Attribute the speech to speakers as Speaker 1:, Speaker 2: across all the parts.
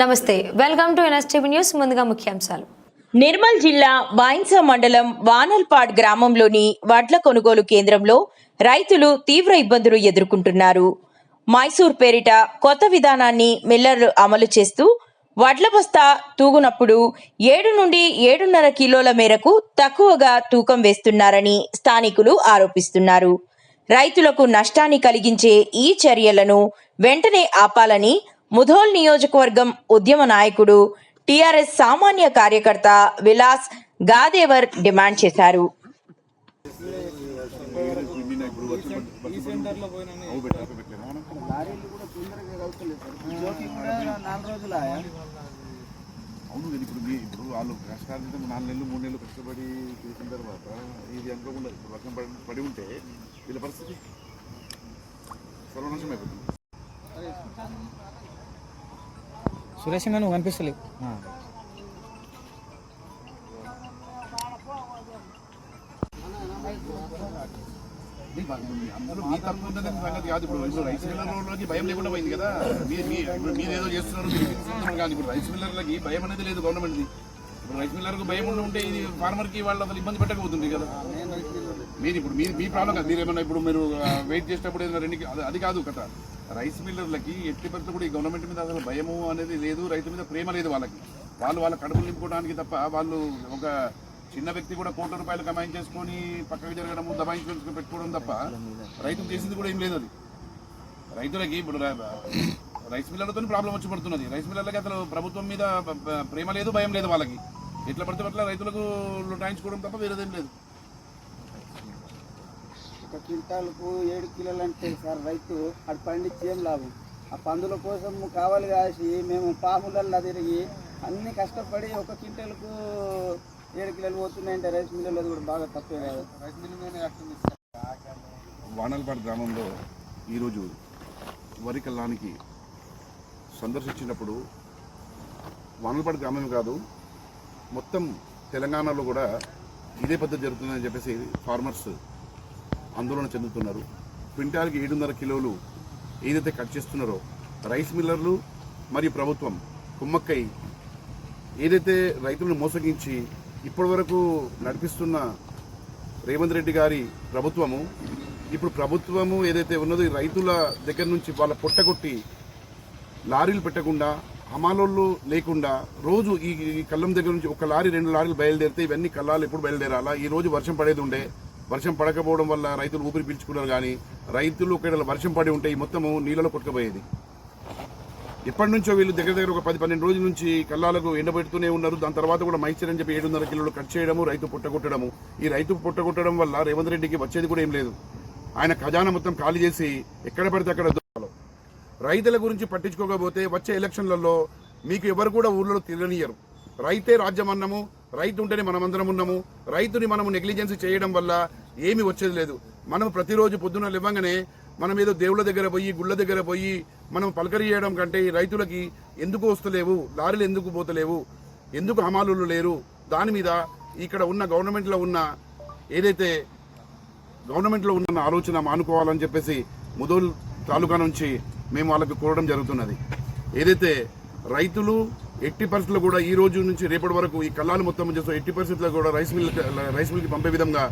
Speaker 1: నమస్తే welcome to NSTV news ముందుగా ముఖ్యాంశాలు.
Speaker 2: నిర్మల్ జిల్లా బాయిన్స మండలం వానల్పాడ్ గ్రామంలోని వడ్ల కొనుగోలు కేంద్రంలో రైతులు తీవ్ర ఇబ్బందులు ఎదుర్కొంటున్నారు. మైసూర్ పేరిట కొత్త విధానాన్ని మిల్లర్లు అమలు చేస్తూ వడ్ల బస్తా తూగునప్పుడు ఏడు నుండి ఏడున్నర కిలోల మేరకు తక్కువగా తూకం వేస్తున్నారని స్థానికులు ఆరోపిస్తున్నారు. రైతులకు నష్టాన్ని కలిగించే ఈ చర్యలను వెంటనే ఆపాలని ముధోల్ నియోజకవర్గం ఉద్యమ నాయకుడు టిఆర్ఎస్ సామాన్య కార్యకర్త విలాస్ గాదేవర్ డిమాండ్ చేశారు.
Speaker 3: అవును ఇది ఇప్పుడు మీ ఇప్పుడు వాళ్ళు కష్టార్జితం నాలుగు నెలలు మూడు నెలలు కష్టపడి చేసిన తర్వాత ఇది అనుకోకుండా ఇప్పుడు వర్షం పడి పడి ఉంటే వీళ్ళ పరిస్థితి సర్వనాశం అయిపోతుంది
Speaker 4: సురేష్ నువ్వు కనిపిస్తలేవు.
Speaker 3: అందులో మీ తప్పు ఉందనే సంగతి కాదు. ఇప్పుడు ఇప్పుడు రైస్ మిల్లర్లకి భయం లేకుండా పోయింది కదా. మీ మీ ఇప్పుడు మీరు ఏదో చేస్తున్నారు. మీరు కాదు. ఇప్పుడు రైస్ మిల్లర్లకి భయం అనేది లేదు గవర్నమెంట్ది ఇప్పుడు రైస్ మిల్లర్కి భయం ఉంటే ఇది ఫార్మర్కి వాళ్ళు అసలు ఇబ్బంది పెట్టకపోతుంది కదా. మీరు ఇప్పుడు మీ మీ ప్రాబ్లం కాదు. మీరు ఏమన్నా ఇప్పుడు మీరు వెయిట్ చేసేటప్పుడు ఏదైనా రెండు అది- కాదు కథ. రైస్ మిల్లర్లకి ఎట్టి పరిస్థితి కూడా ఈ గవర్నమెంట్ మీద అసలు భయము అనేది లేదు రైతు మీద ప్రేమ లేదు వాళ్ళకి. వాళ్ళు వాళ్ళ కడుపులు నింపుకోవడానికి తప్ప వాళ్ళు ఒక చిన్న వ్యక్తి కూడా కోట్ల రూపాయలు కమాయించేసుకొని పక్కకి జరగడము దబాయించుకొని పెట్టుకోవడం తప్ప రైతుకు చేసింది కూడా ఏం లేదు అది. రైతులకి ఇప్పుడు రైస్ మిల్లర్లతో ప్రాబ్లం వచ్చి పడుతున్నది. రైస్ మిల్లర్లకి అసలు ప్రభుత్వం మీద ప్రేమ లేదు భయం లేదు వాళ్ళకి. ఎట్లా పడితే అట్లా రైతులకు లుటాయించుకోవడం తప్ప వేరేదేం లేదు.
Speaker 5: ఒక క్వింటాల్కు ఏడు కిలోలు అంటే సార్ రైతు అటు పండించి ఏం లాభం? ఆ పందుల కోసం కావాలి కాసి మేము పాములల్లో తిరిగి అన్ని కష్టపడి ఒక క్వింటాల్కు ఏడు కిలోలు పోతున్నాయంటే రైస్ మిల్లులో అది కూడా బాగా తప్పే కాదు. రైస్ మిల్లు యాక్షన్
Speaker 3: వానల్పాడు గ్రామంలో ఈరోజు వరి కల్లానికి సందర్శించినప్పుడు వానల్పాడు గ్రామమే కాదు మొత్తం తెలంగాణలో కూడా ఇదే పద్ధతి జరుగుతుందని చెప్పేసి ఫార్మర్స్ ఆందోళన చెందుతున్నారు. క్వింటాల్కి ఏడున్నర కిలోలు ఏదైతే కట్ చేస్తున్నారో రైస్ మిల్లర్లు మరియు ప్రభుత్వం కుమ్మక్కై ఏదైతే రైతులను మోసగించి ఇప్పటివరకు నడిపిస్తున్న రేవంత్ రెడ్డి గారి ప్రభుత్వము ఇప్పుడు ప్రభుత్వము ఏదైతే ఉన్నదో రైతుల దగ్గర నుంచి వాళ్ళ పొట్టగొట్టి లారీలు పెట్టకుండా హమాలోళ్ళు లేకుండా రోజు ఈ ఈ కళ్ళం దగ్గర నుంచి ఒక లారీ రెండు లారీలు బయలుదేరితే ఇవన్నీ కళ్ళాలు ఎప్పుడు బయలుదేరాలా? ఈ రోజు వర్షం పడేది ఉండే వర్షం పడకపోవడం వల్ల రైతులు ఊపిరి పీల్చుకున్నారు కానీ రైతులు ఒకవేళ వర్షం పడి ఉంటే ఈ మొత్తము నీళ్ళలో కొట్టుకుపోయేది. ఎప్పటి నుంచో వీళ్ళు దగ్గర దగ్గర ఒక పది పన్నెండు రోజుల నుంచి కల్లాలకు ఎండబెడుతూనే ఉన్నారు. దాని తర్వాత కూడా మైచర్ అని చెప్పి ఏడున్నర కిలోలు కట్ చేయడము రైతు పుట్టగొట్టడము. ఈ రైతు పుట్టగొట్టడం వల్ల రేవంత్ రెడ్డికి వచ్చేది కూడా ఏం లేదు. ఆయన ఖజానా మొత్తం ఖాళీ చేసి ఎక్కడ పడితే అక్కడ రైతుల గురించి పట్టించుకోకపోతే వచ్చే ఎలక్షన్లలో మీకు ఎవరు కూడా ఊర్లలో తిరగనియరు రైతే రాజ్యం అన్నము రైతు ఉంటేనే మనమందరం ఉన్నాము. రైతుని మనము నెగ్లిజెన్స్ చేయడం వల్ల ఏమీ వచ్చేది లేదు. మనం ప్రతిరోజు పొద్దున లేవగానే మనం ఏదో దేవుళ్ళ దగ్గర పోయి గుళ్ళ దగ్గర పోయి మనం పలకరి చేయడం కంటే రైతులకి ఎందుకు వస్తలేవు? లారీలు ఎందుకు పోతలేవు? ఎందుకు హమాలులు లేరు? దాని మీద ఇక్కడ ఉన్న గవర్నమెంట్లో ఉన్న ఏదైతే గవర్నమెంట్లో ఉన్న ఆలోచన మానుకోవాలని చెప్పేసి ముదోల్ తాలూకా నుంచి మేము వాళ్ళకి కోరడం జరుగుతున్నది. ఏదైతే రైతులు ఎట్టి పరిస్థితుల్లో కూడా ఈ రోజు నుంచి రేపటి వరకు ఈ కళ్ళాలు మొత్తం చేస్తూ ఎట్టి పరిస్థితుల్లో కూడా రైస్ మిల్ రైస్ మిల్కి పంపే విధంగా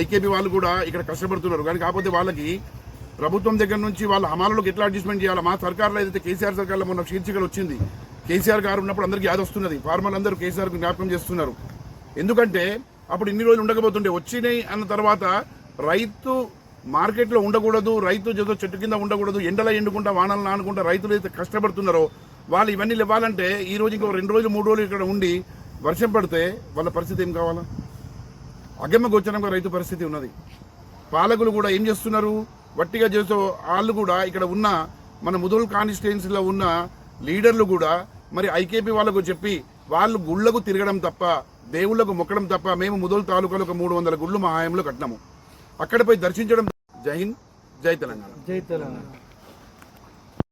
Speaker 3: ఐకేపీ వాళ్ళు కూడా ఇక్కడ కష్టపడుతున్నారు. కానీ కాకపోతే వాళ్ళకి ప్రభుత్వం దగ్గర నుంచి వాళ్ళ హమాలలోకి ఎట్లా అడ్జస్ట్మెంట్ చేయాలి? మా సర్కార్లో ఏదైతే కేసీఆర్ సర్కార్లో మొన్న శీర్షికలు వచ్చింది కేసీఆర్ గారు ఉన్నప్పుడు అందరికీ యాద వస్తున్నది. ఫార్మర్లు అందరూ కేసీఆర్ జ్ఞాపకం చేస్తున్నారు. ఎందుకంటే అప్పుడు ఇన్ని రోజులు ఉండకపోతుండే వచ్చినాయి అన్న తర్వాత రైతు మార్కెట్లో ఉండకూడదు రైతు ఏదో చెట్టు కింద ఉండకూడదు ఎండలో ఎండుకుంటా వానలు నానుకుంటా రైతులు అయితే కష్టపడుతున్నారో వాళ్ళు ఇవన్నీ ఇవ్వాలంటే ఈ రోజు ఇంకో రెండు రోజులు మూడు రోజులు ఇక్కడ ఉండి వర్షం పడితే వాళ్ళ పరిస్థితి ఏం కావాలా? అగమ్మ గోచరంగా రైతు పరిస్థితి ఉన్నది. పాలకులు కూడా ఏం చేస్తున్నారు? వట్టిగా చేసే వాళ్ళు కూడా ఇక్కడ ఉన్న మన ముదుల్ కాన్స్టిట్యున్సీలో ఉన్న లీడర్లు కూడా మరి ఐకేపీ వాళ్ళకు చెప్పి వాళ్ళు గుళ్ళకు తిరగడం తప్ప దేవుళ్ళకు మొక్కడం తప్ప మేము ముదోల్ తాలూకాలో ఒక మూడు వందల గుళ్ళు మా హాయంలో కట్టినాము. అక్కడ పోయి దర్శించడం జై హింద్ జై తెలంగాణ.
Speaker 4: జై తెలంగాణ.